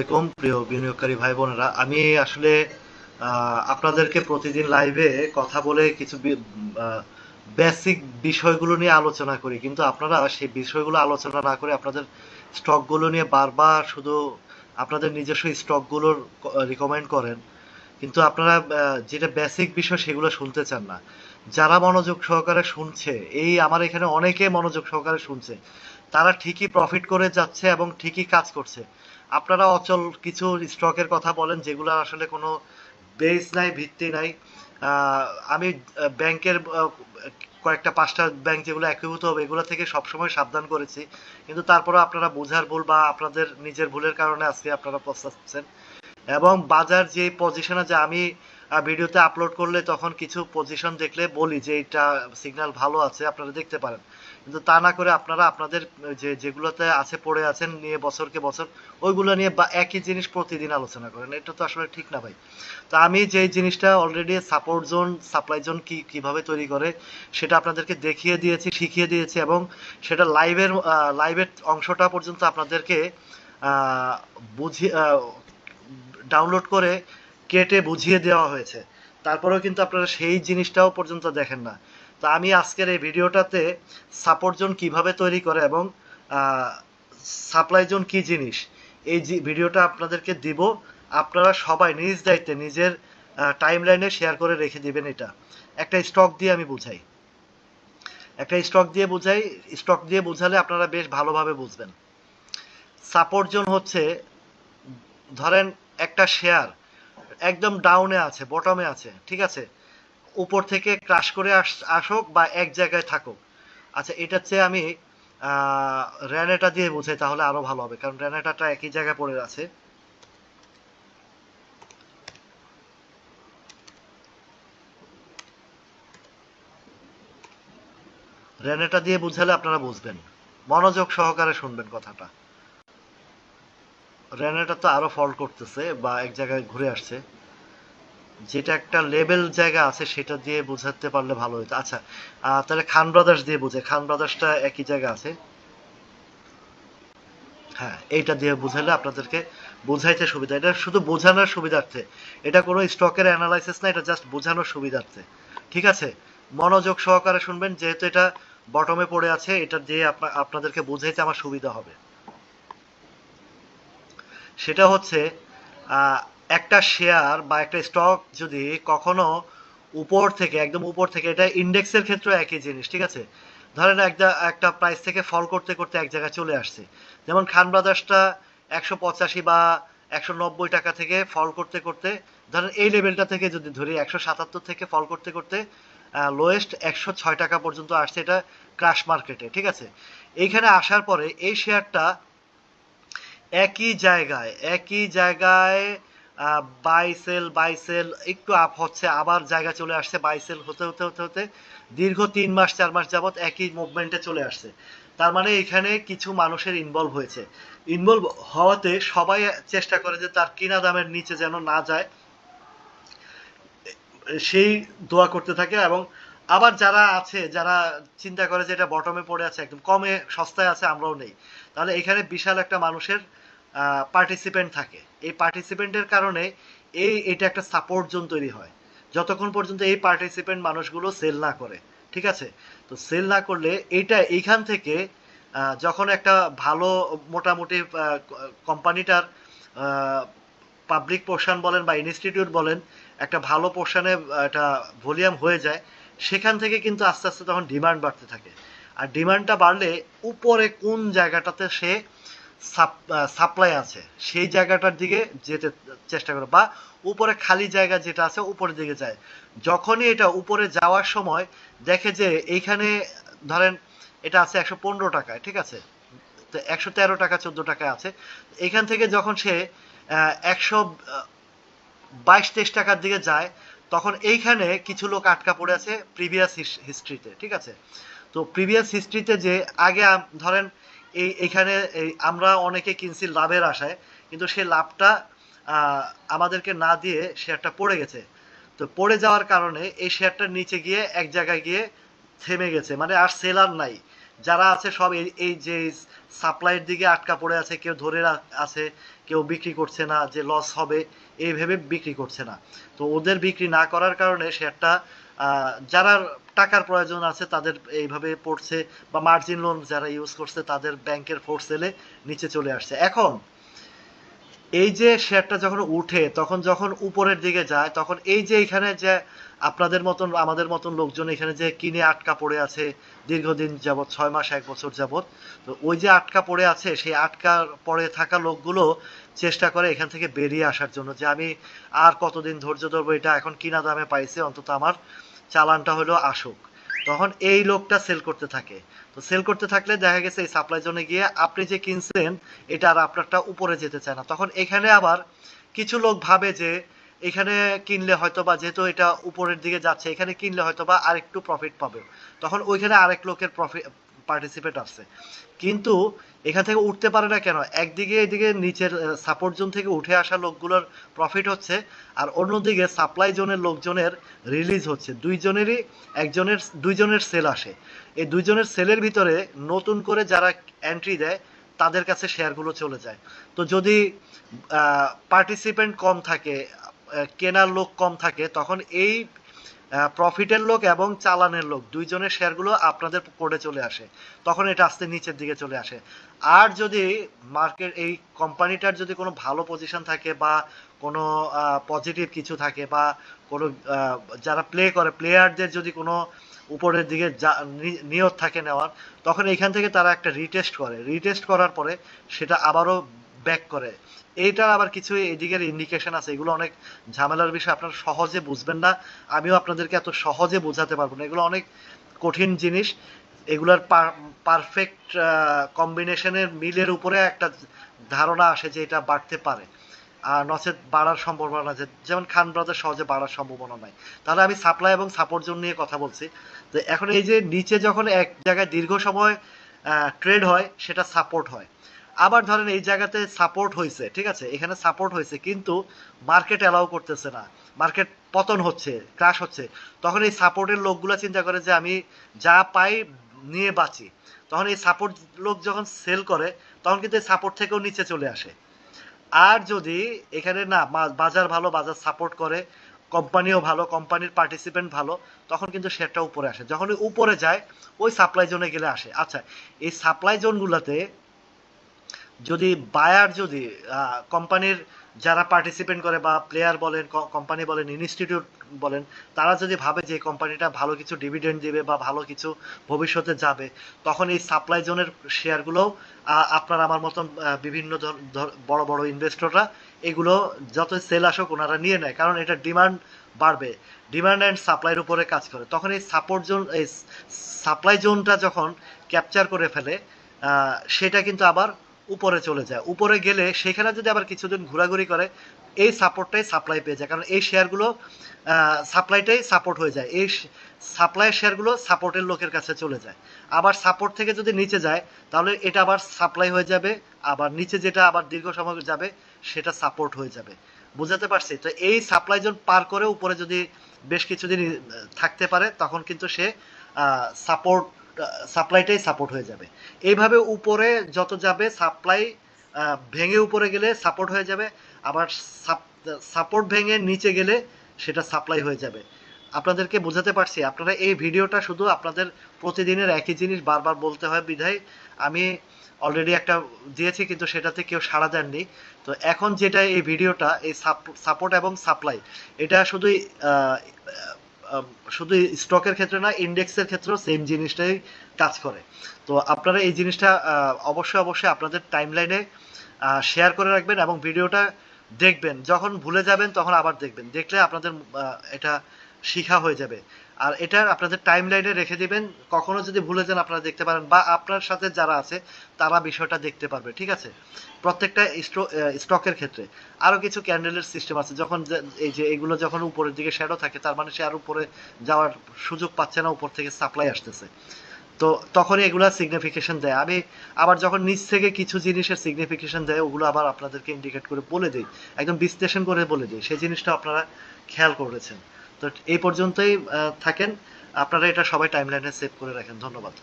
আসসালামাইকুম প্রিয় বিনিয়োগকারী ভাই বোনেরা আমি আসলে আপনাদেরকে প্রতিদিন লাইভে কথা বলে কিছু বেসিক বিষয়গুলো নিয়ে আলোচনা করি। কিন্তু আপনারা সেই বিষয়গুলো আলোচনা না করে আপনাদের স্টকগুলো নিয়ে বারবার শুধু আপনাদের নিজস্ব স্টকগুলোর রিকমেন্ড করেন। কিন্তু আপনারা যেটা বেসিক বিষয় সেগুলো শুনতে চান না। যারা মনোযোগ সহকারে শুনছে, এই আমার এখানে অনেকে মনোযোগ সহকারে শুনছে, তারা ঠিকই প্রফিট করে যাচ্ছে এবং ঠিকই কাজ করছে। আপনারা অচল কিছু স্টকের কথা বলেন যেগুলো আসলে কোনো বেস নাই, ভিত্তি নাই। আমি ব্যাংকের কয়েকটা, পাঁচটা ব্যাংক যেগুলো একীভূত হবে, এগুলো থেকে সবসময় সাবধান করেছি। কিন্তু তারপরে আপনারা বোঝার ভুল বা আপনাদের নিজের ভুলের কারণে আজকে আপনারা পস্তাচ্ছেন এবং বাজার যে পজিশনে যে আমি ভিডিওতে আপলোড করলে তখন কিছু পজিশন দেখলে বলি যে এটা সিগন্যাল ভালো আছে, আপনারা দেখতে পারেন। কিন্তু তা না করে আপনারা আপনাদের যে যেগুলোতে আছে পড়ে আছেন নিয়ে বছরকে বছর, ওইগুলো নিয়ে বা একই জিনিস প্রতিদিন আলোচনা করেন। এটা তো আসলে ঠিক না ভাই। তো আমি যে জিনিসটা already support zone supply zone কি, কীভাবে তৈরি করে সেটা আপনাদেরকে দেখিয়ে দিয়েছি, শিখিয়ে দিয়েছি এবং সেটা লাইভের লাইভের অংশটা পর্যন্ত আপনাদেরকে বুঝিয়ে ডাউনলোড করে কেটে বুঝিয়ে দেওয়া হয়েছে। তারপরেও কিন্তু আপনারা সেই জিনিসটাও পর্যন্ত দেখেন না। তো আমি আজকের এই ভিডিওটাতে সাপোর্ট জোন কীভাবে তৈরি করে এবং সাপ্লাই জোন কি জিনিস, এই ভিডিওটা আপনাদেরকে দিব। আপনারা সবাই নিজ দায়িত্বে নিজের টাইম লাইনে শেয়ার করে রেখে দিবেন এটা। একটা স্টক দিয়ে আমি বুঝাই। একটা স্টক দিয়ে বুঝাই। স্টক দিয়ে বুঝালে আপনারা বেশ ভালোভাবে বুঝবেন। সাপোর্ট জোন হচ্ছে, ধরেন একটা শেয়ার একদম ডাউনে আছে বটমে আছে, ঠিক আছে? উপর থেকে ক্রাশ করে আস, আসুক বা এক জায়গায় থাকুক। আচ্ছা এটার চেয়ে আমি র্যানেটা দিয়ে বুঝাই তাহলে আরও ভালো হবে, কারণ র্যানেটাটা একই জায়গায় পড়ে আছে। র্যানেটা দিয়ে বুঝালে আপনারা বুঝবেন। মনোযোগ সহকারে শুনবেন কথাটা। র্যানেটা তো আরও ফল করতেছে বা এক জায়গায় ঘুরে আসছে। যেটা একটা লেভেল জায়গা আছে, সেটা দিয়ে বোঝাতে পারলে ভালো হতো। আচ্ছা তাহলে খান ব্রাদার্স দিয়ে বুঝে। খান ব্রাদার্সটা একই জায়গা আছে? হ্যাঁ এইটা দিয়ে বুঝালে আপনাদেরকে বোঝাইতে সুবিধা। এটা শুধু বোঝানোর সুবিধার্থে। এটা কোনো স্টকের অ্যানালাইসিস না, এটা জাস্ট বোঝানোর সুবিধার্থে। ঠিক আছে? মনোযোগ সহকারে শুনবেন, যেহেতু এটা বটমে পড়ে আছে, এটা দিয়ে আপনা- আপনাদেরকে বুঝাইতে আমার সুবিধা হবে। সেটা হচ্ছে একটা শেয়ার বা একটা স্টক যদি কখনো উপর থেকে, একদম উপর থেকে, এটা ইন্ডেক্সের ক্ষেত্রে একই জিনিস, ঠিক আছে? ধরেন একটা একটা প্রাইস থেকে ফল করতে করতে এক জায়গায় চলে আসছে। যেমন খান ব্রাদার্সটা একশো পঁচাশি বা একশো নব্বই টাকা থেকে ফল করতে করতে, ধরেন এই লেভেলটা থেকে যদি ধরি, একশো সাতাত্তর থেকে ফল করতে করতে লোয়েস্ট একশো ছয় টাকা পর্যন্ত আসছে এটা ক্রাশ মার্কেটে ঠিক আছে? এইখানে আসার পরে এই শেয়ারটা একই জায়গায় একই জায়গায় বাই সেল বাই সেল একটু আপ হচ্ছে, আবার জায়গা চলে আসছে বাই সেল হতে হতে হতে হতে দীর্ঘ তিন মাস, চার মাস যাবত একই মুভমেন্টে চলে আসছে। তার মানে এখানে কিছু মানুষের ইনভলভ হয়েছে। ইনভলভ হওয়াতে সবাই চেষ্টা করে যে তার কিনা দামের নিচে যেন না যায়। সেই দোয়া করতে থাকে এবং আবার যারা আছে, যারা চিন্তা করে যে এটা বটমে পড়ে আছে, একদম কমে, সস্তায় আছে, আমরাও নেই। তাহলে এখানে বিশাল একটা মানুষের পার্টিসিপেন্ট থাকে। এই পার্টিসিপেন্টের কারণে এই এটা একটা সাপোর্ট জোন তৈরি হয়। যতক্ষণ পর্যন্ত এই পার্টিসিপেন্ট মানুষগুলো সেল না করে, ঠিক আছে? তো সেল না করলে এইটা এইখান থেকে যখন একটা ভালো মোটামুটি কোম্পানিটার পাবলিক পোর্শন বলেন বা ইনস্টিটিউট বলেন, একটা ভালো পোর্শনে একটা ভলিউম হয়ে যায়, সেখান থেকে কিন্তু আস্তে আস্তে তখন ডিমান্ড বাড়তে থাকে। আর ডিমান্ডটা বাড়লে উপরে কোন জায়গাটাতে সে সাপ্লাই আছে, সেই জায়গাটার দিকে যেতে চেষ্টা করে, বা উপরে খালি জায়গা যেটা আছে উপরের দিকে যায়। যখনই এটা উপরে যাওয়ার সময় দেখে যে এইখানে ধরেন এটা আছে একশো পনেরো টাকায়, ঠিক আছে? তো একশো তেরো টাকা, চোদ্দ টাকায় আছে। এখান থেকে যখন সে একশো বাইশ, তেইশ টাকার দিকে যায়, তখন এইখানে কিছু লোক আটকা পড়ে আছে প্রিভিয়াস হিস্ট্রিতে ঠিক আছে? তো প্রিভিয়াস হিস্ট্রিতে যে আগে ধরেন এই, এখানে আমরা অনেকে কিনছি লাভের আশায়, কিন্তু সেই লাভটা আমাদেরকে না দিয়ে শেয়ারটা পড়ে গেছে। তো পড়ে যাওয়ার কারণে এই শেয়ারটার নিচে গিয়ে এক জায়গায় গিয়ে থেমে গেছে। মানে আর সেলার নাই। যারা আছে সব এই যে সাপ্লাইয়ের দিকে আটকা পড়ে আছে, কেউ ধরে আছে, কেউ বিক্রি করছে না, যে লস হবে, এই ভেবে বিক্রি করছে না। তো ওদের বিক্রি না করার কারণে শেয়ারটা যারা টাকার প্রয়োজন আছে, তাদের এইভাবে পড়ছে বা মার্জিন লোন যারা ইউজ করছে, তাদের ব্যাংকের ফোর্স সেলে নিচে চলে আসছে। এখন, এই যে শেয়ারটা যখন উঠে, তখন যখন উপরের দিকে যায়, তখন এই যে এখানে যে আপনাদের মতন, আমাদের মতন লোকজন এখানে যে কিনে আটকা পড়ে আছে, দীর্ঘদিন যাবৎ, ছয় মাস, এক বছর যাবৎ, তো ওই যে আটকা পড়ে আছে, সেই আটকা পড়ে থাকা লোকগুলো চেষ্টা করে এখান থেকে বেরিয়ে আসার জন্য যে আমি আর কতদিন ধৈর্য ধরবো, এটা এখন কিনা দামে পাইছে, অন্তত আমার চালানটা হলো আসুক। তখন এই লোকটা সেল করতে থাকে। তো সেল করতে থাকলে দেখা গেছে এই সাপ্লাই জোনে গিয়ে আপনি যে কিনছেন, এটা আর আপনারটা উপরে যেতে চায় না। তখন এখানে আবার কিছু লোক ভাবে যে এখানে কিনলে হয়তো বা যেহেতু এটা উপরের দিকে যাচ্ছে, এখানে কিনলে হয়তো বা আরেকটু প্রফিট পাবে। তখন ওইখানে আরেক লোকের প্রফিট পার্টিসিপেট আসছে। কিন্তু এখান থেকে উঠতে পারে না কেন? একদিকে এদিকে নিচের সাপোর্ট জোন থেকে উঠে আসা লোকগুলোর প্রফিট হচ্ছে আর অন্যদিকে সাপ্লাই জোনের লোকজনের রিলিজ হচ্ছে। দুইজনেরই, একজনের, দুইজনের সেল আসে। এই দুইজনের সেলের ভিতরে নতুন করে যারা এন্ট্রি দেয়, তাদের কাছে শেয়ারগুলো চলে যায়। তো যদি পার্টিসিপেন্ট কম থাকে কেনার লোক কম থাকে, তখন এই প্রফিটের লোক এবং চালানের লোক, দুইজনের শেয়ারগুলো আপনাদের কোডে চলে আসে। তখন এটা আস্তে নিচের দিকে চলে আসে। আর যদি মার্কেট এই কোম্পানিটার যদি কোনো ভালো পজিশন থাকে বা কোনো পজিটিভ কিছু থাকে বা কোনো যারা প্লে করে প্লেয়ারদের যদি কোনো উপরের দিকে নিয়ত থাকে নেওয়ার, তখন এখান থেকে তারা একটা রিটেস্ট করে। রিটেস্ট করার পরে সেটা আবারও ব্যাক করে। এইটার আবার কিছু এদিকের ইন্ডিকেশন আছে, এগুলো অনেক ঝামেলার বিষয়, আপনারা সহজে বুঝবেন না। আমিও আপনাদেরকে এত সহজে বোঝাতে পারব না। এগুলো অনেক কঠিন জিনিস। এগুলার পারফেক্ট কম্বিনেশনের মিলের উপরে একটা ধারণা আসে যে এটা বাড়তে পারে। আর নচেত বাড়ার সম্ভাবনা আছে যেমন খান ব্রাদার সহজে বাড়ার সম্ভাবনা নাই। তাহলে আমি সাপ্লাই এবং সাপোর্ট জোন নিয়ে কথা বলছি। তো এখন এই যে নিচে যখন এক জায়গায় দীর্ঘ সময় ট্রেড হয়, সেটা সাপোর্ট হয়। আবার ধরেন এই জায়গাতে সাপোর্ট হয়েছে ঠিক আছে? এখানে সাপোর্ট হয়েছে কিন্তু মার্কেট অ্যালাউ করতেছে না। মার্কেট পতন হচ্ছে ক্রাশ হচ্ছে। তখন এই সাপোর্টের লোকগুলো চিন্তা করে যে আমি যা পাই নিয়ে বাঁচি। তখন এই সাপোর্ট লোক যখন সেল করে, তখন কিন্তু এই সাপোর্ট থেকেও নিচে চলে আসে। আর যদি এখানে না বাজার ভালো, বাজার সাপোর্ট করে কোম্পানিও ভালো কোম্পানির পার্টিসিপেন্ট ভালো, তখন কিন্তু শেয়ারটা উপরে আসে। যখন উপরে যায়, ওই সাপ্লাই জোনে গেলে আসে। আচ্ছা এই সাপ্লাই জোনগুলোতে যদি বায়ার যদি কোম্পানির যারা পার্টিসিপেন্ট করে বা প্লেয়ার বলেন কোম্পানি বলেন ইনস্টিটিউট বলেন, তারা যদি ভাবে যে কোম্পানিটা ভালো কিছু ডিভিডেন্ড দিবে বা ভালো কিছু ভবিষ্যতে যাবে, তখন এই সাপ্লাই জোনের শেয়ারগুলো আপনার আমার মতন বিভিন্ন বড় বড় ইনভেস্টররা এগুলো যত সেল আসুক ওনারা নিয়ে নেয়। কারণ এটা ডিমান্ড বাড়বে। ডিমান্ড অ্যান্ড সাপ্লাইয়ের উপরে কাজ করে। তখন এই সাপোর্ট জোন এই সাপ্লাই জোনটা যখন ক্যাপচার করে ফেলে সেটা কিন্তু আবার উপরে চলে যায়। উপরে গেলে সেখানে যদি আবার কিছুদিন ঘোরাঘুরি করে, এই সাপোর্টটাই সাপ্লাই পেয়ে যায়। কারণ এই শেয়ারগুলো সাপ্লাইটাই সাপোর্ট হয়ে যায়। এই সাপ্লাই শেয়ারগুলো সাপোর্টের লোকের কাছে চলে যায়। আবার সাপোর্ট থেকে যদি নিচে যায়, তাহলে এটা আবার সাপ্লাই হয়ে যাবে। আবার নিচে যেটা আবার দীর্ঘ সময় যাবে, সেটা সাপোর্ট হয়ে যাবে। বুঝাতে পারছি? তো এই সাপ্লাই জোন পার করে উপরে যদি বেশ কিছুদিন থাকতে পারে, তখন কিন্তু সে সাপোর্ট সাপ্লাইটাই সাপোর্ট হয়ে যাবে। এইভাবে উপরে যত যাবে সাপ্লাই ভেঙে উপরে গেলে সাপোর্ট হয়ে যাবে, আবার সাপোর্ট ভেঙে নিচে গেলে সেটা সাপ্লাই হয়ে যাবে। আপনাদেরকে বোঝাতে পারছি, আপনারা এই ভিডিওটা শুধু আপনাদের প্রতিদিনের একই জিনিস বারবার বলতে হয় বিধায়। আমি অলরেডি একটা দিয়েছি, কিন্তু সেটাতে কেউ সাড়া দেননি। তো এখন যেটা এই ভিডিওটা, এই সাপোর্ট এবং সাপ্লাই এটা শুধুই শুধু স্টকের ক্ষেত্রে না, ইন্ডেক্সের ক্ষেত্রেও সেম জিনিসটাই কাজ করে। তো আপনারা এই জিনিসটা অবশ্যই অবশ্যই আপনাদের টাইমলাইনে শেয়ার করে রাখবেন এবং ভিডিওটা দেখবেন। যখন ভুলে যাবেন তখন আবার দেখবেন। দেখলে আপনাদের এটা শিখা হয়ে যাবে। আর এটা আপনাদের টাইম লাইনে রেখে দিবেন। কখনো যদি ভুলে যান আপনারা দেখতে পারেন, বা আপনার সাথে যারা আছে, তারা বিষয়টা দেখতে পারবে, ঠিক আছে? প্রত্যেকটা স্টকের ক্ষেত্রে। আরও কিছু ক্যান্ডেলের সিস্টেম আছে, যখন এই যে, এগুলো যখন উপরের দিকে শ্যাডো থাকে, তার মানে সে আর উপরে যাওয়ার সুযোগ পাচ্ছে না, উপর থেকে সাপ্লাই আসতেছে। তো তখনই এগুলা সিগনিফিকেশন দেয়। আমি আবার যখন নিচ থেকে কিছু জিনিসের সিগনিফিকেশন দেয়, ওগুলো আবার আপনাদেরকে ইন্ডিকেট করে বলে দিই। একদম বিশ্লেষণ করে বলে দিই। সেই জিনিসটা আপনারা খেয়াল করেছেন। তো এই পর্যন্তই থাকেন। আপনারা এটা সবাই টাইমলাইনে সেভ করে রাখেন। ধন্যবাদ।